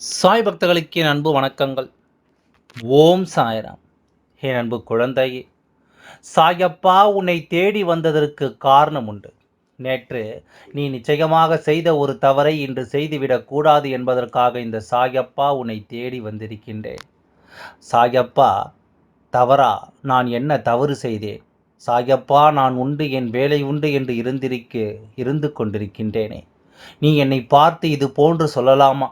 சாய் பக்தர்களுக்கு என் அன்பு வணக்கங்கள். ஓம் சாய்ராம். என் அன்பு குழந்தையே சாயப்பா உன்னை தேடி வந்ததற்கு காரணம் உண்டு. நேற்று நீ நிச்சயமாக செய்த ஒரு தவறை இன்று செய்துவிடக்கூடாது என்பதற்காக இந்த சாயப்பா உன்னை தேடி வந்திருக்கின்றேன். சாயப்பா தவறா? நான் என்ன தவறு செய்தேன்? சாயப்பா நான் உண்டு என் வேலை உண்டு என்று இருந்திருக்க இருந்து கொண்டிருக்கின்றேனே. நீ என்னை பார்த்து இது போன்று சொல்லலாமா?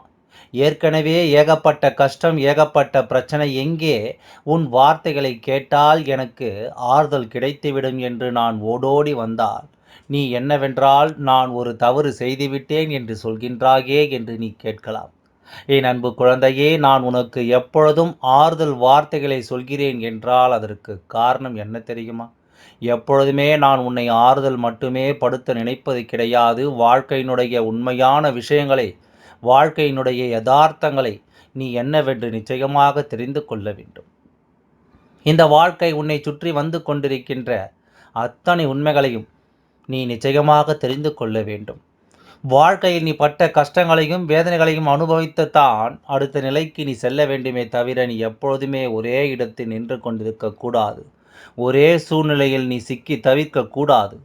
ஏற்கனவே ஏகப்பட்ட கஷ்டம் ஏகப்பட்ட பிரச்சனை எங்கே உன் வார்த்தைகளை கேட்டால் எனக்கு ஆறுதல் கிடைத்துவிடும் என்று நான் ஓடோடி வந்தால். நீ என்னவென்றால் நான் ஒரு தவறு செய்துவிட்டேன் என்று சொல்கின்றாயே என்று நீ கேட்கலாம். என் அன்பு குழந்தையே நான் உனக்கு எப்பொழுதும் ஆறுதல் வார்த்தைகளை சொல்கிறேன் என்றால் அதற்கு காரணம் என்ன தெரியுமா? எப்பொழுதுமே நான் உன்னை ஆறுதல் மட்டுமே படுத்த நினைப்பது கிடையாது. வாழ்க்கையினுடைய உண்மையான விஷயங்களை வாழ்க்கையினுடைய யதார்த்தங்களை நீ என்னவென்று நிச்சயமாக தெரிந்து கொள்ள வேண்டும். இந்த வாழ்க்கை உன்னை சுற்றி வந்து கொண்டிருக்கின்ற அத்தனை உண்மைகளையும் நீ நிச்சயமாக தெரிந்து கொள்ள வேண்டும். வாழ்க்கையில் நீ பட்ட கஷ்டங்களையும் வேதனைகளையும் அனுபவித்துத்தான் அடுத்த நிலைக்கு நீ செல்ல வேண்டுமே தவிர நீ எப்பொழுதுமே ஒரே இடத்தில் நின்று கொண்டிருக்கக்கூடாது. ஒரே சூழ்நிலையில் நீ சிக்கி தவிர்க்கக்கூடாது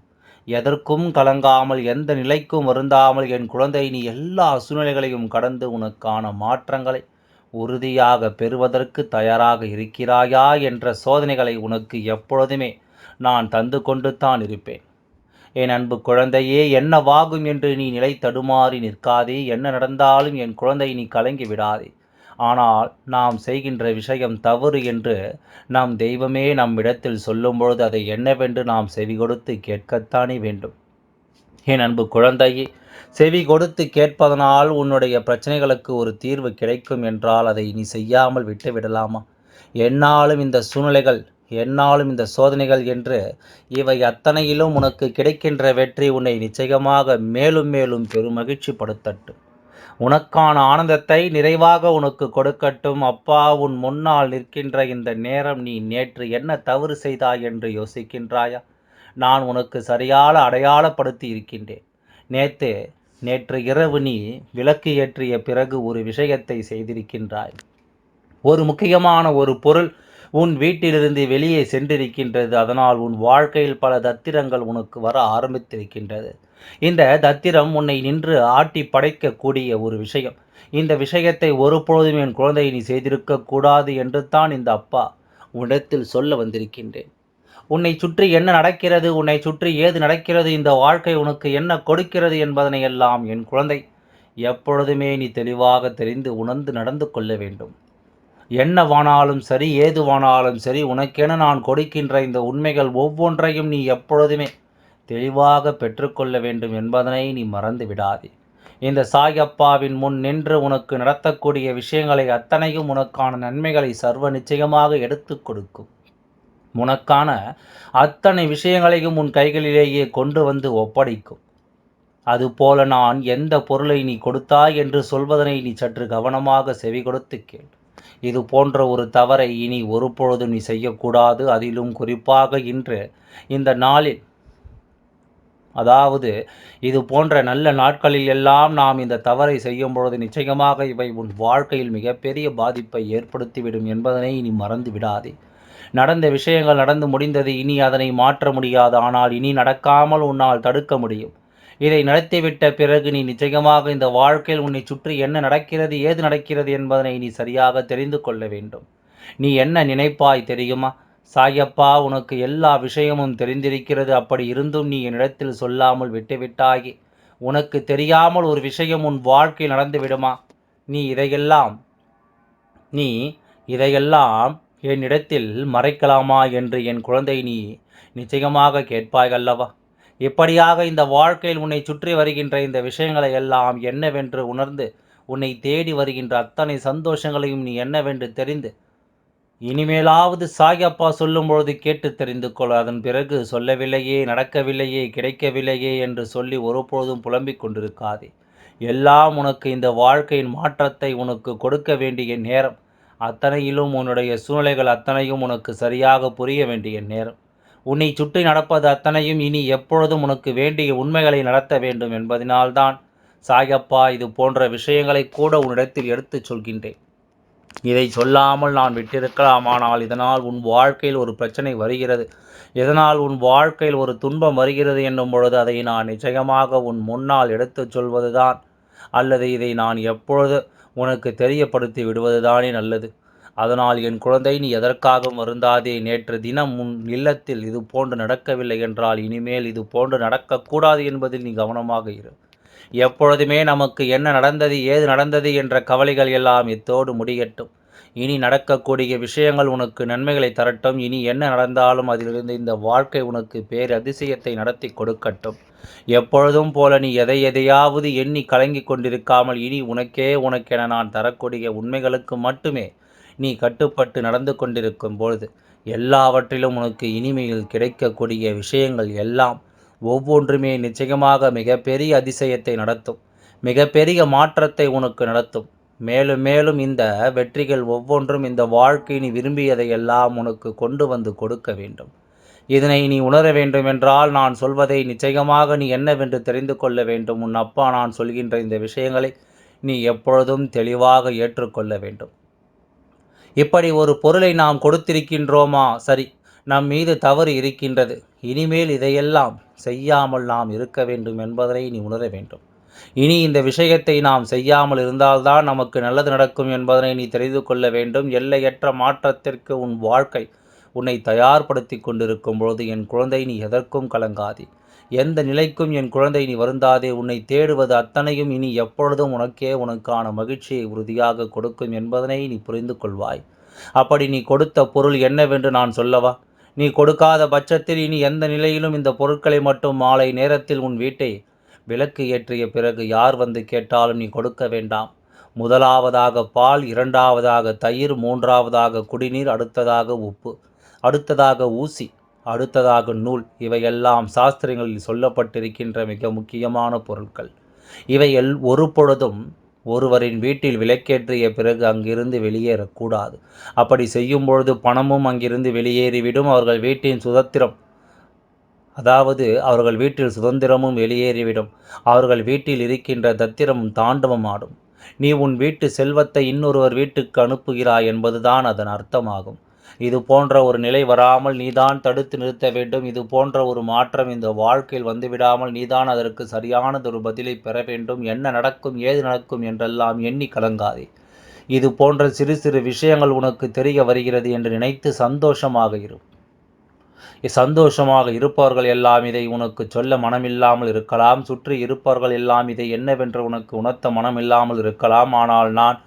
எதற்கும் கலங்காமல் எந்த நிலைக்கும் வருந்தாமல் என் குழந்தை நீ எல்லா சூழ்நிலைகளையும் கடந்து உனக்கான மாற்றங்களை உறுதியாக பெறுவதற்கு தயாராக இருக்கிறாயா என்ற சோதனைகளை உனக்கு எப்பொழுதுமே நான் தந்து கொண்டு தான் இருப்பேன். என் அன்பு குழந்தையே என்னவாகும் என்று நீ நிலை தடுமாறி நிற்காதே. என்ன நடந்தாலும் என் குழந்தை நீ கலங்கி விடாதே. ஆனால் நாம் செய்கின்ற விஷயம் தவறு என்று நாம் தெய்வமே நம்மிடத்தில் சொல்லும்பொழுது அதை என்னவென்று நாம் செவி கொடுத்து கேட்கத்தானே வேண்டும். என் அன்பு குழந்தையே செவி கொடுத்து கேட்பதனால் உன்னுடைய பிரச்சனைகளுக்கு ஒரு தீர்வு கிடைக்கும் என்றால் அதை நீ செய்யாமல் விட்டு விடலாமா? என்னாலும் இந்த சூழ்நிலைகள் என்னாலும் இந்த சோதனைகள் என்று இவை அத்தனையிலும் உனக்கு கிடைக்கின்ற வெற்றி உன்னை நிச்சயமாக மேலும் மேலும் பெருமகிழ்ச்சி படுத்தட்டும் உனக்கான ஆனந்தத்தை நிறைவாக உனக்கு கொடுக்கட்டும். அப்பா உன் முன்னால் நிற்கின்ற இந்த நேரம் நீ நேற்று என்ன தவறு செய்தாய் என்று யோசிக்கின்றாயா? நான் உனக்கு சரியாக அடையாளப்படுத்தி இருக்கின்றேன். நேற்று நேற்று இரவு நீ விளக்கு ஏற்றிய பிறகு ஒரு விஷயத்தை செய்திருக்கின்றாய். ஒரு முக்கியமான ஒரு பொருள் உன் வீட்டிலிருந்து வெளியே சென்றிருக்கின்றது. அதனால் உன் வாழ்க்கையில் பல தத்திரங்கள் உனக்கு வர ஆரம்பித்திருக்கின்றது. இந்த தத்திரம் உன்னை நின்று ஆட்டி படைக்கக்கூடிய ஒரு விஷயம். இந்த விஷயத்தை ஒருபொழுதும் என் குழந்தை நீ செய்திருக்க கூடாது என்று தான் இந்த அப்பா உன்னிடத்தில் சொல்ல வந்திருக்கின்றேன். உன்னை சுற்றி என்ன நடக்கிறது உன்னை சுற்றி ஏது நடக்கிறது இந்த வாழ்க்கை உனக்கு என்ன கொடுக்கிறது என்பதனை எல்லாம் என் குழந்தை எப்பொழுதுமே நீ தெளிவாக தெரிந்து உணர்ந்து நடந்து கொள்ள வேண்டும். என்னவானாலும் சரி ஏதுவானாலும் சரி உனக்கென நான் கொடுக்கின்ற இந்த உண்மைகள் ஒவ்வொன்றையும் நீ எப்பொழுதுமே தெளிவாக பெற்றுக்கொள்ள வேண்டும் என்பதனை நீ மறந்து விடாதே. இந்த சாயப்பாவின் முன் நின்று உனக்கு நடத்தக்கூடிய விஷயங்களை அத்தனையும் உனக்கான நன்மைகளை சர்வ நிச்சயமாக எடுத்து கொடுக்கும். உனக்கான அத்தனை விஷயங்களையும் உன் கைகளிலேயே கொண்டு வந்து ஒப்படைக்கும். அதுபோல நான் எந்த பொருளை நீ கொடுத்தாய் என்று சொல்வதனை நீ சற்று கவனமாக செவி கொடுத்து கேள். இது போன்ற ஒரு தவறை இனி ஒருபொழுதும் நீ செய்யக்கூடாது. அதிலும் குறிப்பாக இன்று இந்த நாளில். அதாவது இது போன்ற நல்ல நாட்களில் எல்லாம் நாம் இந்த தவறை செய்யும் பொழுது நிச்சயமாக இவை உன் வாழ்க்கையில் மிகப்பெரிய பாதிப்பை ஏற்படுத்திவிடும் என்பதனை இனி மறந்து விடாதே. நடந்த விஷயங்கள் நடந்து முடிந்தது இனி அதனை மாற்ற முடியாது. ஆனால் இனி நடக்காமல் உன்னால் தடுக்க முடியும். இதை நடத்திவிட்ட பிறகு நீ நிச்சயமாக இந்த வாழ்க்கையில் உன்னை சுற்றி என்ன நடக்கிறது ஏது நடக்கிறது என்பதனை நீ சரியாக தெரிந்து கொள்ள வேண்டும். நீ என்ன நினைப்பாய் தெரியுமா? சாயப்பா உனக்கு எல்லா விஷயமும் தெரிந்திருக்கிறது. அப்படி இருந்தும் நீ என்னிடத்தில் சொல்லாமல் விட்டுவிட்டாயே. உனக்கு தெரியாமல் ஒரு விஷயம் உன் வாழ்க்கையில் நடந்து விடுமா? நீ இதையெல்லாம் நீ இதையெல்லாம் என்னிடத்தில் மறைக்கலாமா என்று என் குழந்தை நீ நிச்சயமாக கேட்பாய் அல்லவா? இப்படியாக இந்த வாழ்க்கையில் உன்னை சுற்றி வருகின்ற இந்த விஷயங்களை எல்லாம் என்னவென்று உணர்ந்து உன்னை தேடி வருகின்ற அத்தனை சந்தோஷங்களையும் நீ என்னவென்று தெரிந்து இனிமேலாவது சாயப்பா சொல்லும் பொழுது கேட்டு தெரிந்து கொள். அதன் பிறகு சொல்லவில்லையே நடக்கவில்லையே கிடைக்கவில்லையே என்று சொல்லி ஒருபொழுதும் புலம்பிக் கொண்டிருக்காதே. எல்லாம் உனக்கு இந்த வாழ்க்கையின் மாற்றத்தை உனக்கு கொடுக்க வேண்டிய நேரம். அத்தனையிலும் உன்னுடைய சூழ்நிலைகள் அத்தனையும் உனக்கு சரியாக புரிய வேண்டிய நேரம். உன்னை சுற்றி நடப்பது அத்தனையும் இனி எப்பொழுதும் உனக்கு வேண்டிய உண்மைகளை நடத்த வேண்டும் என்பதனால்தான் சாயப்பா இது போன்ற விஷயங்களை கூட உன்னிடத்தில் எடுத்துச் சொல்கின்றேன். இதை சொல்லாமல் நான் விட்டிருக்கலாம் ஆனால் இதனால் உன் வாழ்க்கையில் ஒரு பிரச்சனை வருகிறது. இதனால் உன் வாழ்க்கையில் ஒரு துன்பம் வருகிறது என்னும் பொழுது அதை நான் நிச்சயமாக உன் முன்னால் எடுத்துச் சொல்வதுதான் அல்லது இதை நான் எப்பொழுது உனக்கு தெரியப்படுத்தி விடுவதுதானே நல்லது. அதனால் என் குழந்தை நீ எதற்காகவும் வருந்தாதே? நேற்று தினம் உன் இல்லத்தில் இது போன்று நடக்கவில்லை என்றால் இனிமேல் இது போன்று நடக்கக்கூடாது என்பதில் நீ கவனமாக இரு. எப்பொழுதுமே நமக்கு என்ன நடந்தது ஏது நடந்தது என்ற கவலைகள் எல்லாம் இத்தோடு முடியட்டும். இனி நடக்கக்கூடிய விஷயங்கள் உனக்கு நன்மைகளை தரட்டும். இனி என்ன நடந்தாலும் அதிலிருந்து இந்த வாழ்க்கை உனக்கு பேர் அதிசயத்தை நடத்தி கொடுக்கட்டும். எப்பொழுதும் போல நீ எதை எதையாவது எண்ணி கலங்கி கொண்டிருக்காமல் இனி உனக்கே உனக்கென நான் தரக்கூடிய உண்மைகளுக்கு மட்டுமே நீ கட்டுப்பட்டு நடந்து கொண்டிருக்கும் பொழுது எல்லாவற்றிலும் உனக்கு இனிமையில் கிடைக்கக்கூடிய விஷயங்கள் எல்லாம் ஒவ்வொன்றுமே நிச்சயமாக மிகப்பெரிய அதிசயத்தை நடத்தும் மிகப்பெரிய மாற்றத்தை உனக்கு நடத்தும். மேலும் மேலும் இந்த வெற்றிகள் ஒவ்வொன்றும் இந்த வாழ்க்கை நீ விரும்பியதை எல்லாம் உனக்கு கொண்டு வந்து கொடுக்க வேண்டும். இதனை நீ உணர வேண்டுமென்றால் நான் சொல்வதை நிச்சயமாக நீ என்னவென்று தெரிந்து கொள்ள வேண்டும். உன் அப்பா நான் சொல்கின்ற இந்த விஷயங்களை நீ எப்பொழுதும் தெளிவாக ஏற்றுக்கொள்ள வேண்டும். இப்படி ஒரு பொருளை நாம் கொடுத்திருக்கின்றோமா? சரி நம் மீது தவறு இருக்கின்றது. இனிமேல் இதையெல்லாம் செய்யாமல் நாம் இருக்க வேண்டும் என்பதனை நீ உணர வேண்டும். இனி இந்த விஷயத்தை நாம் செய்யாமல் இருந்தால்தான் நமக்கு நல்லது நடக்கும் என்பதனை நீ தெரிந்து கொள்ள வேண்டும். எல்லையற்ற மாற்றத்திற்கு உன் வாழ்க்கை உன்னை தயார்படுத்தி கொண்டிருக்கும் பொழுது என் குழந்தை நீ எதற்கும் கலங்காதே. எந்த நிலைக்கும் என் குழந்தை நீ வருந்தாதே. உன்னை தேடுவது அத்தனையும் இனி எப்பொழுதும் உனக்கே உனக்கான மகிழ்ச்சியை உறுதியாக கொடுக்கும் என்பதனை நீ புரிந்து கொள்வாய். அப்படி நீ கொடுத்த பொருள் என்னவென்று நான் சொல்லவா? நீ கொடுக்காத பட்சத்தில் இனி எந்த நிலையிலும் இந்த பொருட்களை மட்டும் மாலை நேரத்தில் உன் வீட்டை விளக்கு ஏற்றிய பிறகு யார் வந்து கேட்டாலும் நீ கொடுக்க வேண்டாம். முதலாவதாக பால் இரண்டாவதாக தயிர் மூன்றாவதாக குடிநீர் அடுத்ததாக உப்பு அடுத்ததாக ஊசி. அடுத்ததாக நூல். இவையெல்லாம் சாஸ்திரங்களில் சொல்லப்பட்டிருக்கின்ற மிக முக்கியமான பொருட்கள். இவைகள் ஒரு பொழுதும் ஒருவரின் வீட்டில் விளக்கேற்றிய பிறகு அங்கிருந்து வெளியேறக்கூடாது. அப்படி செய்யும் பொழுது பணமும் அங்கிருந்து வெளியேறிவிடும். அவர்கள் வீட்டின் சுதந்திரம் அதாவது அவர்கள் வீட்டில் சுதந்திரமும் வெளியேறிவிடும். அவர்கள் வீட்டில் இருக்கின்ற தத்திரமும் தாண்டவம் ஆடும். நீ உன் வீட்டு செல்வத்தை இன்னொருவர் வீட்டுக்கு அனுப்புகிறாய் என்பதுதான் அதன் அர்த்தமாகும். இது போன்ற ஒரு நிலை வராமல் நீதான் தடுத்து நிறுத்த வேண்டும். இது போன்ற ஒரு மாற்றம் இந்த வாழ்க்கையில் வந்துவிடாமல் நீதான் அதற்கு சரியானதொரு பதிலை பெற வேண்டும். என்ன நடக்கும் ஏது நடக்கும் என்றெல்லாம் எண்ணி கலங்காதே. இது போன்ற சிறு சிறு விஷயங்கள் உனக்கு தெரிய வருகிறது என்று நினைத்து சந்தோஷமாக இரு. சந்தோஷமாக இருப்பவர்கள் எல்லாம் இதை உனக்கு சொல்ல மனமில்லாமல் இருக்கலாம். சுற்றி இருப்பவர்கள் எல்லாம் இதை என்னவென்று உனக்கு உணர்த்த மனமில்லாமல் இருக்கலாம். ஆனால் நான்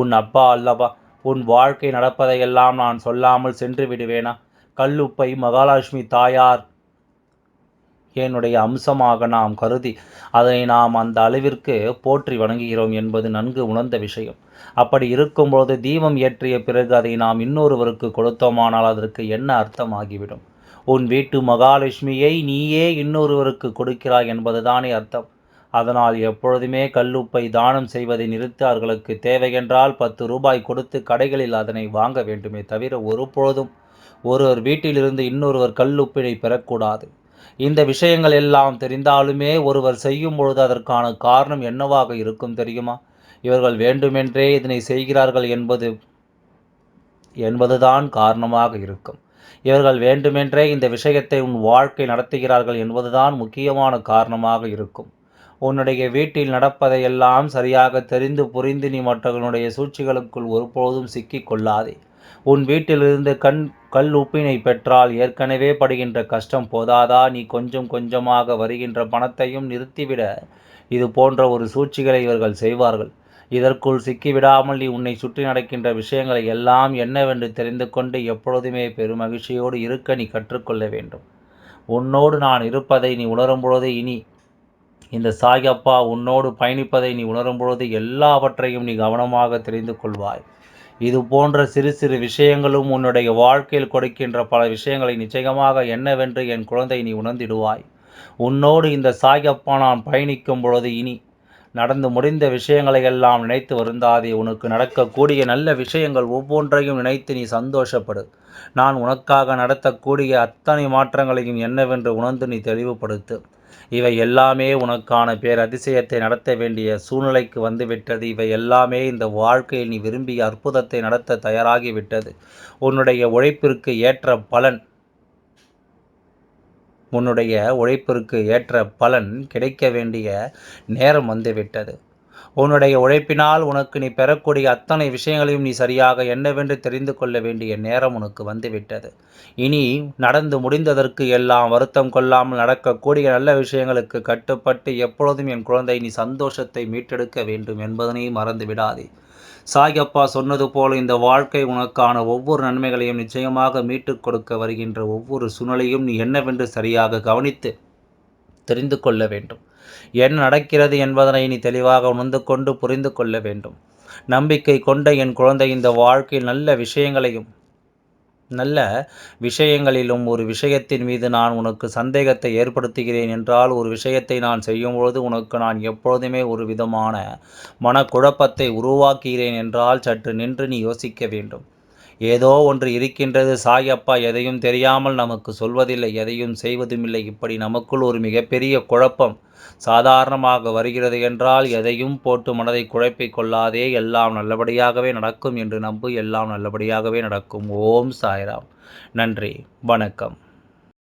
உன் அப்பா அல்லவா? உன் வாழ்க்கை நடப்பதையெல்லாம் நான் சொல்லாமல் சென்று விடுவேனா? கல்லுப்பை மகாலட்சுமி தாயார். என்னுடைய அம்சமாக நாம் கருதி அதனை நாம் அந்த அளவிற்கு போற்றி வணங்குகிறோம் என்பது நன்கு உணர்ந்த விஷயம். அப்படி இருக்கும்போது தீபம் ஏற்றிய பிறகு அதை நாம் இன்னொருவருக்கு கொடுத்தோமானால் அதற்கு என்ன அர்த்தமாகிவிடும்? உன் வீட்டு மகாலட்சுமியை நீயே இன்னொருவருக்கு கொடுக்கிறாய் என்பதுதானே அர்த்தம். அதனால் எப்பொழுதுமே கல்லுப்பை தானம் செய்வதை நிறுத்தி அவர்களுக்கு தேவையென்றால் பத்து ரூபாய் கொடுத்து கடைகளில் அதனை வாங்க வேண்டுமே தவிர ஒரு பொழுதும் ஒருவர் வீட்டிலிருந்து இன்னொருவர் கல்லுப்பினை பெறக்கூடாது. இந்த விஷயங்கள் எல்லாம் தெரிந்தாலுமே ஒருவர் செய்யும் பொழுது அதற்கான காரணம் என்னவாக இருக்கும் தெரியுமா? இவர்கள் வேண்டுமென்றே இதனை செய்கிறார்கள் என்பது என்பதுதான் காரணமாக இருக்கும். இவர்கள் வேண்டுமென்றே இந்த விஷயத்தை உன் வாழ்க்கை நடத்துகிறார்கள் என்பதுதான் முக்கியமான காரணமாக இருக்கும். உன்னுடைய வீட்டில் நடப்பதையெல்லாம் சரியாக தெரிந்து புரிந்து நீ மற்றவர்களுடைய சூழ்ச்சிகளுக்குள் ஒருபோதும் சிக்கிக் கொள்ளாதே. உன் வீட்டிலிருந்து கண் கல் உப்பினை பெற்றால் ஏற்கனவே படுகின்ற கஷ்டம் போதாதா? நீ கொஞ்சம் கொஞ்சமாக வருகின்ற பணத்தையும் நிறுத்திவிட. இது போன்ற ஒரு சூழ்ச்சிகளை இவர்கள் செய்வார்கள். இதற்குள் சிக்கிவிடாமல் நீ உன்னை சுற்றி நடக்கின்ற விஷயங்களை எல்லாம் என்னவென்று தெரிந்து கொண்டு எப்பொழுதுமே பெருமகிழ்ச்சியோடு இருக்க நீ கற்றுக்கொள்ள வேண்டும். உன்னோடு நான் இருப்பதை நீ உணரும் பொழுது இனி இந்த சாயப்பா உன்னோடு பயணிப்பதை நீ உணரும் பொழுது எல்லாவற்றையும் நீ கவனமாக தெரிந்து கொள்வாய். இது போன்ற சிறு சிறு விஷயங்களும் உன்னுடைய வாழ்க்கையில் கொடுக்கின்ற பல விஷயங்களை நிச்சயமாக என்னவென்று என் குழந்தை நீ உணர்ந்திடுவாய். உன்னோடு இந்த சாயப்பா நான் பயணிக்கும் பொழுது இனி நடந்து முடிந்த விஷயங்களை எல்லாம் நினைத்து வருந்தாதே. உனக்கு நடக்கக்கூடிய நல்ல விஷயங்கள் ஒவ்வொன்றையும் நினைத்து நீ சந்தோஷப்படு. நான் உனக்காக நடத்தக்கூடிய அத்தனை மாற்றங்களையும் என்னவென்று உணர்ந்து நீ தெளிவுபடுத்து. இவை எல்லாமே உனக்கான பேர் அதிசயத்தை நடத்த வேண்டிய சூழ்நிலைக்கு வந்துவிட்டது. இவை எல்லாமே இந்த வாழ்க்கையில் நீ விரும்பிய அற்புதத்தை நடத்த தயாராகிவிட்டது. உன்னுடைய உழைப்பிற்கு ஏற்ற பலன் உன்னுடைய உழைப்பிற்கு ஏற்ற பலன் கிடைக்க வேண்டிய நேரம் வந்துவிட்டது. உன்னுடைய உழைப்பினால் உனக்கு நீ பெறக்கூடிய அத்தனை விஷயங்களையும் நீ சரியாக என்னவென்று தெரிந்து கொள்ள வேண்டிய நேரம் உனக்கு வந்துவிட்டது. இனி நடந்து முடிந்ததற்கு எல்லாம் வருத்தம் கொள்ளாமல் நடக்கக்கூடிய நல்ல விஷயங்களுக்கு கட்டுப்பட்டு எப்பொழுதும் என் குழந்தை நீ சந்தோஷத்தை மீட்டெடுக்க வேண்டும் என்பதனையும் மறந்து விடாதே. சாயப்பா சொன்னது போல இந்த வாழ்க்கை உனக்கான ஒவ்வொரு நன்மைகளையும் நிச்சயமாக மீட்டுக் கொடுக்க வருகின்ற ஒவ்வொரு சூழ்நிலையும் நீ என்னவென்று சரியாக கவனித்து தெரிந்து கொள்ள வேண்டும். என்ன நடக்கிறது என்பதனை நீ தெளிவாக உணர்ந்து கொண்டு புரிந்து கொள்ள வேண்டும். நம்பிக்கை கொண்ட என் குழந்தை இந்த வாழ்க்கையில் நல்ல விஷயங்களையும் நல்ல விஷயங்களிலும் ஒரு விஷயத்தின் மீது நான் உனக்கு சந்தேகத்தை ஏற்படுத்துகிறேன் என்றால் ஒரு விஷயத்தை நான் செய்யும்பொழுது உனக்கு நான் எப்பொழுதுமே ஒரு விதமான மனக்குழப்பத்தை உருவாக்குகிறேன் என்றால் சற்று நின்று நீ யோசிக்க வேண்டும். ஏதோ ஒன்று இருக்கின்றது சாயப்பா எதையும் தெரியாமல் நமக்கு சொல்வதில்லை எதையும் செய்வதுமில்லை. இப்படி நமக்குள் ஒரு மிகப்பெரிய குழப்பம் சாதாரணமாக வருகிறது என்றால் எதையும் போட்டு மனதை குழப்பிக் கொள்ளாதே எல்லாம் நல்லபடியாகவே நடக்கும் என்று நம்பு எல்லாம் நல்லபடியாகவே நடக்கும். ஓம் சாய்ராம். நன்றி. வணக்கம்.